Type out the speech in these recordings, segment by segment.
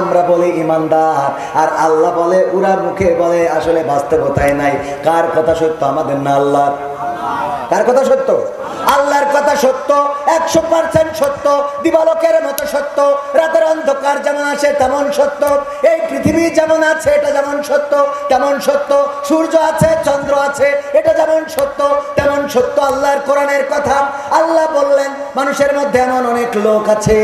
আমরা বলি ইমানদার। আর আল্লাহ বলে ওরা মুখে বলে, আসলে বাস্তবতায় নাই। কার কথা সত্য? আমাদের না আল্লাহ কার কথা সত্য? আল্লাহর কথা সত্য, একশো পার্সেন্ট সত্য, দিবালকের মতো সত্য, রাতের অন্ধকার যেমন আসে তেমন সত্য, এই পৃথিবী যেমন আছে এটা যেমন সত্য, তেমন সত্য, সূর্য আছে, চন্দ্র আছে, এটা যেমন সত্য, তেমন সত্য আল্লাহর কোরআনের কথা। আল্লাহ বললেন, মানুষের মধ্যে এমন অনেক লোক আছে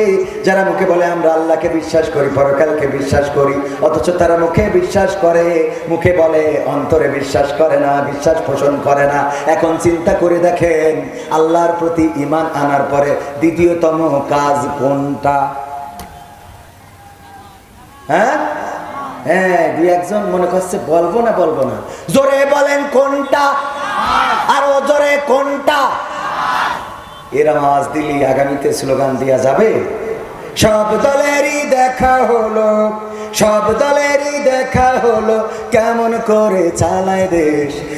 যারা মুখে বলে, আমরা আল্লাহকে বিশ্বাস করি, পরকালকে বিশ্বাস করি, অথচ তারা মুখে বিশ্বাস করে। মুখে বলে, অন্তরে বিশ্বাস করে না, বিশ্বাস পোষণ করে না। এখন চিন্তা করে দেখেন, আল্লাহর প্রতি ইমান আনার পরে দ্বিতীয়তম কাজ কোনটা? হ্যাঁ? হ্যাঁ দুই একজন মনে করছে, বলব না বলব না। জোরে বলেন কোনটা? আরও জোরে কোনটা? এরম আওয়াজ দিলি, আগামীতে স্লোগান দেওয়া যাবে। সব দলেরই দেখা হলো, সব দলেরই দেখা হলো, কেমন করে চালায় দেশ।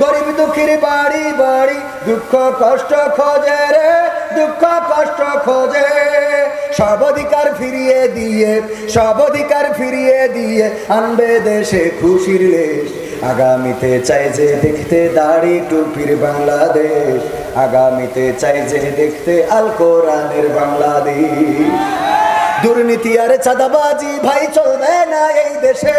গরিব দুঃখীর বাড়ি বাড়ি, দুঃখ কষ্ট খোঁজে রে, দুঃখ কষ্ট খোঁজে। সব অধিকার ফিরিয়ে দিয়ে, সব অধিকার ফিরিয়ে দিয়ে আনবে দেশে খুশির লেশ। আগামীতে চাই যে দেখতে দাড়ি টুপির বাংলাদেশ। আগামীতে চাই যে দেখতে আল কোরআনের বাংলাদেশ। দুর্নীতি আর চাঁদাবাজি ভাই, চলবে না এই দেশে।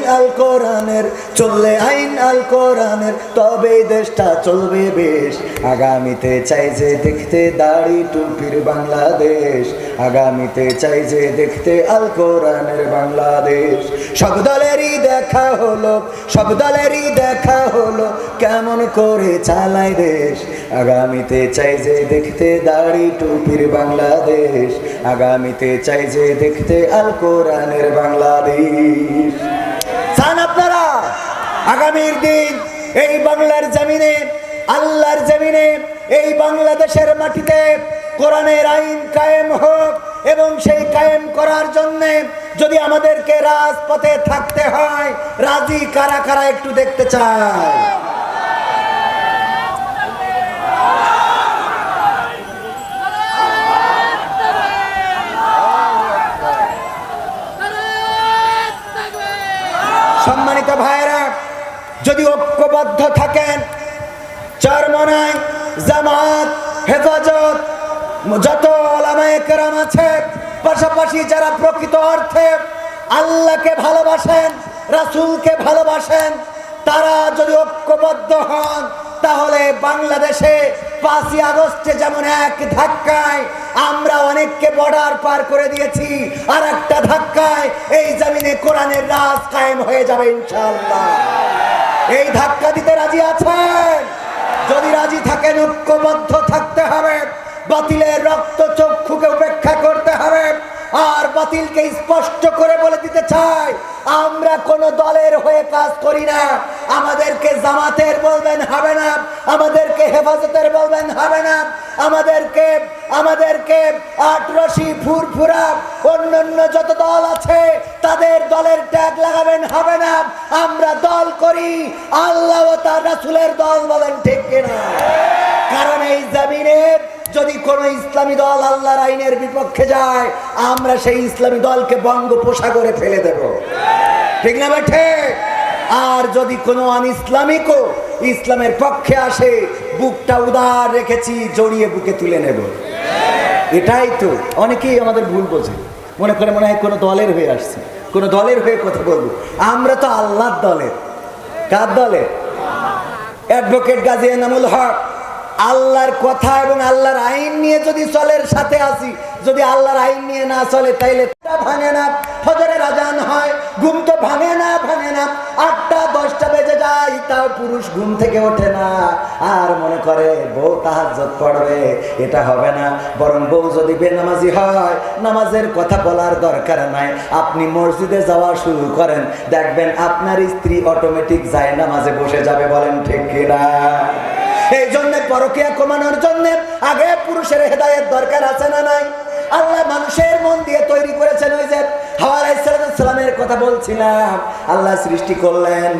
আল কোরআনের, চললে আইন আল কোরআনের তবে দেশটা চলবে বেশ। আগামীতে চাই যে দেখতে দাড়ি টুপির বাংলাদেশ। আগামীতে চাই যে দেখতে আল কোরআনের বাংলাদেশ। সব দলেরই দেখা হলো, সব দলেরই দেখা হলো, কেমন করে চালায় দেশ। আগামীতে চাই যে দেখতে দাড়ি টুপির বাংলাদেশ। আগামীতে চাই যে দেখতে আল কোরআনের বাংলাদেশ। আগামীর দিন এই বাংলার জমিনে, আল্লাহর জমিনে, এই বাংলাদেশের মাটিতে কোরআনের আইন কায়েম হোক এবং সেই কায়েম করার জন্য যদি আমাদেরকে রাজপথে থাকতে হয়, রাজি কারা কারা একটু দেখতে চায় সম্মানিত ভাইরা যদি ঐক্যবদ্ধ থাকেন, চরমনায় জামাত, হেফাজত, যত ওলামায়ে কেরাম আছে, পাশাপাশি যারা প্রকৃত অর্থে আল্লাহকে ভালোবাসেন, রাসূলকে ভালোবাসেন, তারা যদি ঐক্যবদ্ধ হন, তাহলে বাংলাদেশে পাঁচই আগস্টে যেমন এক ধাক্কায় আমরা অনেককে বর্ডার পার করে দিয়েছি, আর একটা ধাক্কায় এই জমিনে কোরআনের রাজ কায়েম হয়ে যাবে ইনশাআল্লাহ। এই ধাক্কা দিতে রাজি আছেন? যদি রাজি থাকেন, ঐক্যবদ্ধ থাকতে হবে। বাতিলের রক্ত চক্ষুকে উপেক্ষা করতে হবে। আর বাতিলকে স্পষ্ট করে বলে দিতে চাই, আমরা কোন দলের হয়ে কাজ করি না। আমাদেরকে জামাতের বলবেন, হবে না। আমাদেরকে হেফাজতের বলবেন, হবে না। আমাদেরকে আমাদেরকে আটরশি ফুরফুরা, অন্যান্য যত দল আছে দলের ট্যাগ লাগাবেন, হবে না। আমরা দল করি। আল্লাহ ও তার রাসূলের দল বলেন, ঠিক কিনা কারণ এই জমিনের যদি কোনো ইসলামী দল আল্লাহর আইনের বিপক্ষে যায়, আমরা সেই ইসলামী দলকে বঙ্গোপসাগরে ফেলে দেব। ঠিক না বেঠে আর যদি কোনো আন ইসলামিকও ইসলামের পক্ষে আসে, বুকটা উদার রেখেছি, জড়িয়ে বুকে তুলে নেব। এটাই তো, অনেকেই আমাদের ভুল বোঝে। মনে করে মনে হয় কোনো দলের হয়ে আসছে। কোনো দলের হয়ে কথা বলব। আমরা তো আল্লাহর দলের কার দলের অ্যাডভোকেট গাজী এনামুল হক। আল্লাহর কথা এবং আল্লাহর আইন নিয়ে যদি চলের সাথে আসি, যদি আল্লাহর আইন নিয়ে না চলে, তাইলে ভাঙে না। ফজরের আজান হয়, ঘুম তো ভাঙে না ভাঙে না। আটটা, দশটা যায়, তাও পুরুষ ঘুম থেকে ওঠে না। আর মনে করে, বউ তাহাজ্জত পড়বে, এটা হবে না। বরং বউ যদি বেনামাজি হয়, নামাজের কথা বলার দরকার নাই। আপনি মসজিদে যাওয়া শুরু করেন। দেখবেন আপনার স্ত্রী অটোমেটিক যায় নামাজে বসে যাবে, বলেন ঠিক কিনা? এই জন্য পরকিয়া কমানোর জন্য আগে পুরুষের হেদায়েত দরকার আছে না নাই? আল্লাহ মানুষের মন দিয়ে তৈরি করেছেন ওই যে হাওয়া আলাইসালামের কথা বলছিলাম। আল্লাহ সৃষ্টি করলেন।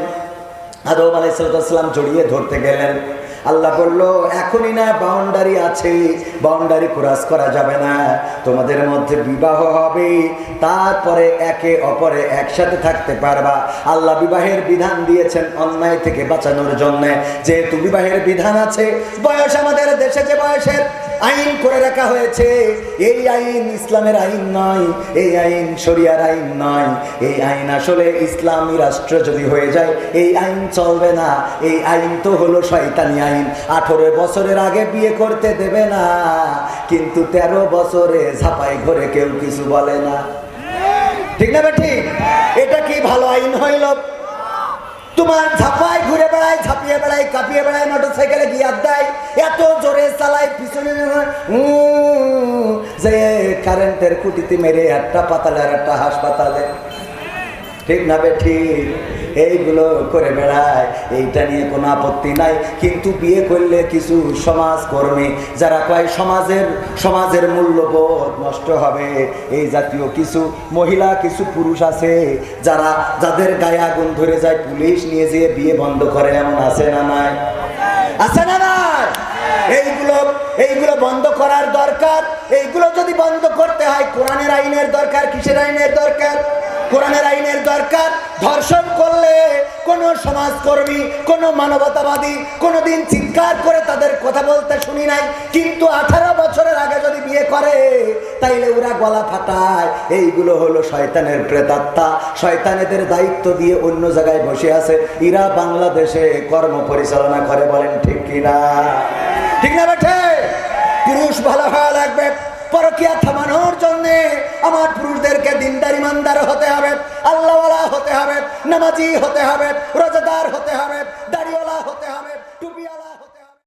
আদম আলাইসালাম জড়িয়ে ধরতে গেলেন। আল্লাহ বলল, এখনই না, বাউন্ডারি আছে। বাউন্ডারি ক্রস করা যাবে না। তোমাদের মধ্যে বিবাহ হবে। তারপরে একে অপরে একসাথে থাকতে পারবা। আল্লাহ বিবাহের বিধান দিয়েছেন অন্যায় থেকে বাঁচানোর জন্য। যেহেতু বিবাহের বিধান আছে, বয়স আমাদের দেশে যে বয়সের আইন করে রাখা হয়েছে। এই আইন ইসলামের আইন নয়, এই আইন শরিয়ার আইন নয়। এই আইন আসলে ইসলামী রাষ্ট্র যদি হয়ে যায়, এই আইন চলবে না। এই আইন তো হলো শয়তানি আইন। আঠেরো বছরের আগে বিয়ে করতে দেবে না, কিন্তু তেরো বছরে ঝাপাই ঘরে কেউ কিছু বলে না। ঠিক না ঠিক এটা কি ভালো আইন হইল? তোমার ঝাপায় ঘুরে কাঁপিয়ে বেড়ায় মোটর সাইকেলে গিয়ার দেয় এত জোরে চালায় পিছনে যে কারেন্টের খুঁটিতে মেরে একটা পাতালে আর একটা হাসপাতালে। ঠিক না ঠিক এইগুলো করে বেড়ায়, এইটা নিয়ে কোনো আপত্তি নাই। কিন্তু বিয়ে করলে কিছু সমাজকর্মী, যারা কয় সমাজের সমাজের মূল্যবোধ নষ্ট হবে, এই জাতীয় কিছু মহিলা, কিছু পুরুষ আছে, যারা, যাদের গায়ে আগুন ধরে যায়, পুলিশ নিয়ে যেয়ে বিয়ে বন্ধ করে, এমন আছে না নাই? আছে না এইগুলো এইগুলো বন্ধ করার দরকার? এইগুলো যদি বন্ধ করতে হয়, কোরআনের আইনের দরকার, কিসের আইনের দরকার? কোরআনের আইনের দরকার। ধর্ষণ করলে কোনো সমাজকর্মী, কোনো মানবতাবাদী কোনোদিন চিৎকার করে তাদের কথা বলতে শুনি নাই। কিন্তু আঠারো বছরের আগে যদি বিয়ে করে, তাইলে ওরা গলা ফাটায়। এইগুলো হলো শয়তানের প্রেতাত্মা। শয়তানেদের দায়িত্ব দিয়ে অন্য জায়গায় বসে আছে। এরা বাংলাদেশে কর্ম পরিচালনা করে বলেন ঠিক কিনা? ঠিক না বেঠে? পুরুষ ভালো হওয়া লাগবে। পরকিয়া জন্য আমার পুরুষদেরকে দিনদার, ইমানদার হতে হবে, আল্লাহওয়ালা হতে হবে, নামাজি হতে হবে, রোজাদার হতে হবে হতে হবে